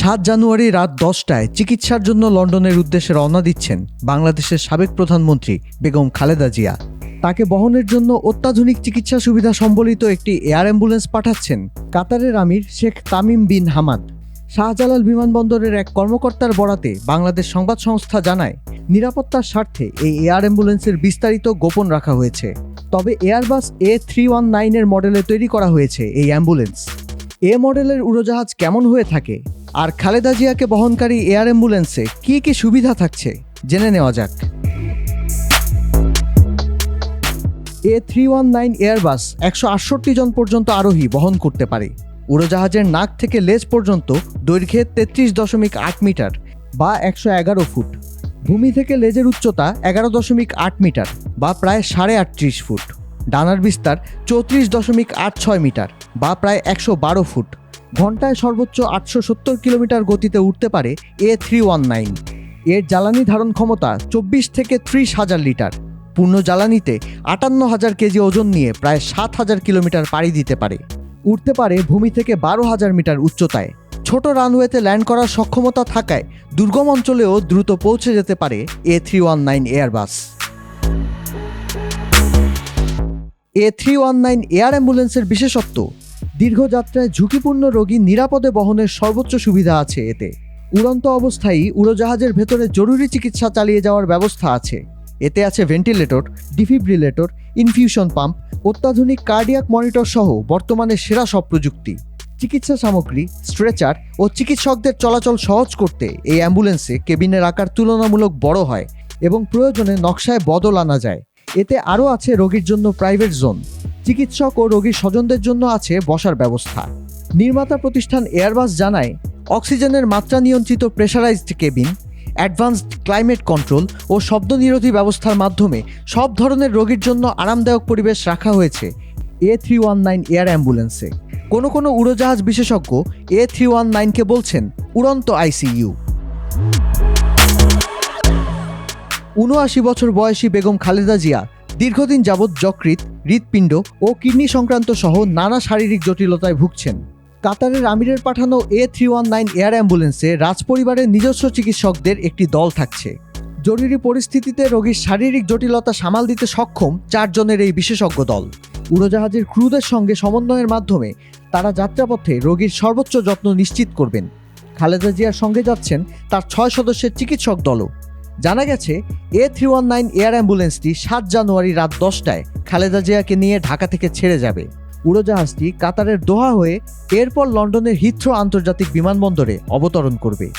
সাত জানুয়ারি রাত দশটায় চিকিৎসার জন্য লন্ডনের উদ্দেশ্যে রওনা দিচ্ছেন বাংলাদেশের সাবেক প্রধানমন্ত্রী বেগম খালেদা জিয়া। তাকে বহনের জন্য অত্যাধুনিক চিকিৎসা সুবিধা সম্বলিত একটি এয়ার অ্যাম্বুলেন্স পাঠাচ্ছেন কাতারের আমির Sheikh Tamim bin Hamad. Shahjalal বিমানবন্দরের এক কর্মকর্তার বরাতে বাংলাদেশ সংবাদ সংস্থা জানায়, নিরাপত্তার স্বার্থে এই এয়ার অ্যাম্বুলেন্সের বিস্তারিত গোপন রাখা হয়েছে। তবে এয়ারবাস এ থ্রি ওয়ান নাইনের মডেলে তৈরি করা হয়েছে এই অ্যাম্বুলেন্স। এ মডেলের উড়োজাহাজ কেমন হয়ে থাকে আর খালেদা জিয়াকে বহনকারী এয়ার অ্যাম্বুলেন্সে কী কী সুবিধা থাকছে, জেনে নেওয়া যাক। A three one nine Airbus একশো আটষট্টি জন পর্যন্ত আরোহী বহন করতে পারে। উড়োজাহাজের নাক থেকে লেজ পর্যন্ত দৈর্ঘ্যে তেত্রিশ দশমিক আট মিটার বা একশো এগারো ফুট। ভূমি থেকে লেজের উচ্চতা এগারো দশমিক আট মিটার বা প্রায় সাড়ে আটত্রিশ ফুট। ডানার বিস্তার চৌত্রিশ দশমিক আট ছয় মিটার বা প্রায় একশো বারো ফুট। ঘন্টায় সর্বোচ্চ আটশো সত্তর কিলোমিটার গতিতে উঠতে পারে এ থ্রি ওয়ান নাইন এর জ্বালানি ধারণ ক্ষমতা চব্বিশ থেকে ত্রিশ হাজার লিটার। পূর্ণ জ্বালানিতে আটান্ন হাজার কেজি ওজন নিয়ে প্রায় সাত হাজার কিলোমিটার পাড়ি দিতে পারে। উঠতে পারে ভূমি থেকে বারো হাজার মিটার উচ্চতায়। ছোট রানওয়েতে ল্যান্ড করার সক্ষমতা থাকায় দুর্গম অঞ্চলেও দ্রুত পৌঁছে যেতে পারে A three one nine Airbus A three one nine air অ্যাম্বুলেন্সের বিশেষত্ব দীর্ঘযাত্রায় ঝুঁকিপূর্ণ রোগী নিরাপদে বহনের সর্বোচ্চ সুবিধা আছে এতে। উড়ন্ত অবস্থায় উড়োজাহাজের ভেতরে জরুরি চিকিৎসা চালিয়ে যাওয়ার ব্যবস্থা আছে। এতে আছে ভেন্টিলেটর, ডিফিব্রিলেটর, ইনফিউশন পাম্প, অত্যাধুনিক কার্ডিয়াক মনিটর সহ বর্তমানে সেরা সব প্রযুক্তি। চিকিৎসা সামগ্রী, স্ট্রেচার ও চিকিৎসকদের চলাচল সহজ করতে এই অ্যাম্বুলেন্সে কেবিনের আকার তুলনামূলক বড় হয় এবং প্রয়োজনে নকশায় বদল আনা যায়। এতে আরও আছে রোগীর জন্য প্রাইভেট জোন। চিকিৎসক ও রোগীর স্বজনদের জন্য আছে বসার ব্যবস্থা। নির্মাতা প্রতিষ্ঠান এয়ারবাস জানায়, অক্সিজেনের মাত্রা নিয়ন্ত্রিত pressurised cabin, advanced climate control ও শব্দ নিরোধী ব্যবস্থার মাধ্যমে সব ধরনের রোগীর জন্য আরামদায়ক পরিবেশ রাখা হয়েছে A three one nine air অ্যাম্বুলেন্সে। কোনো কোনো উড়োজাহাজ বিশেষজ্ঞ এ থ্রি ওয়ান নাইনকে বলছেন, উড়ন্ত আইসিইউ উনআশি বছর বয়সী বেগম খালেদা জিয়া দীর্ঘদিন যাবৎ যকৃৎ, হৃৎপিণ্ড ও কিডনি সংক্রান্ত সহ নানা শারীরিক জটিলতায় ভুগছেন। কাতারের আমিরের পাঠানো A three one nine air অ্যাম্বুলেন্সে রাজপরিবারের নিজস্ব চিকিৎসকদের একটি দল থাকছে। জরুরি পরিস্থিতিতে রোগীর শারীরিক জটিলতা সামাল দিতে সক্ষম চারজনের এই বিশেষজ্ঞ দল। উড়োজাহাজের ক্রুদের সঙ্গে সমন্বয়ের মাধ্যমে তারা যাত্রাপথে রোগীর সর্বোচ্চ যত্ন নিশ্চিত করবেন। খালেদা জিয়ার সঙ্গে যাচ্ছেন তার ছয় সদস্যের চিকিৎসক দলও। জানা গেছে A three one nine air অ্যাম্বুলেন্সটি সাত জানুয়ারি রাত দশটায় খালেদা জিয়াকে নিয়ে ঢাকা থেকে ছেড়ে যাবে। উড়োজাহাজটি কাতারের দোহা হয়ে এরপর লন্ডনের হিথ্রো আন্তর্জাতিক বিমানবন্দরে অবতরণ করবে।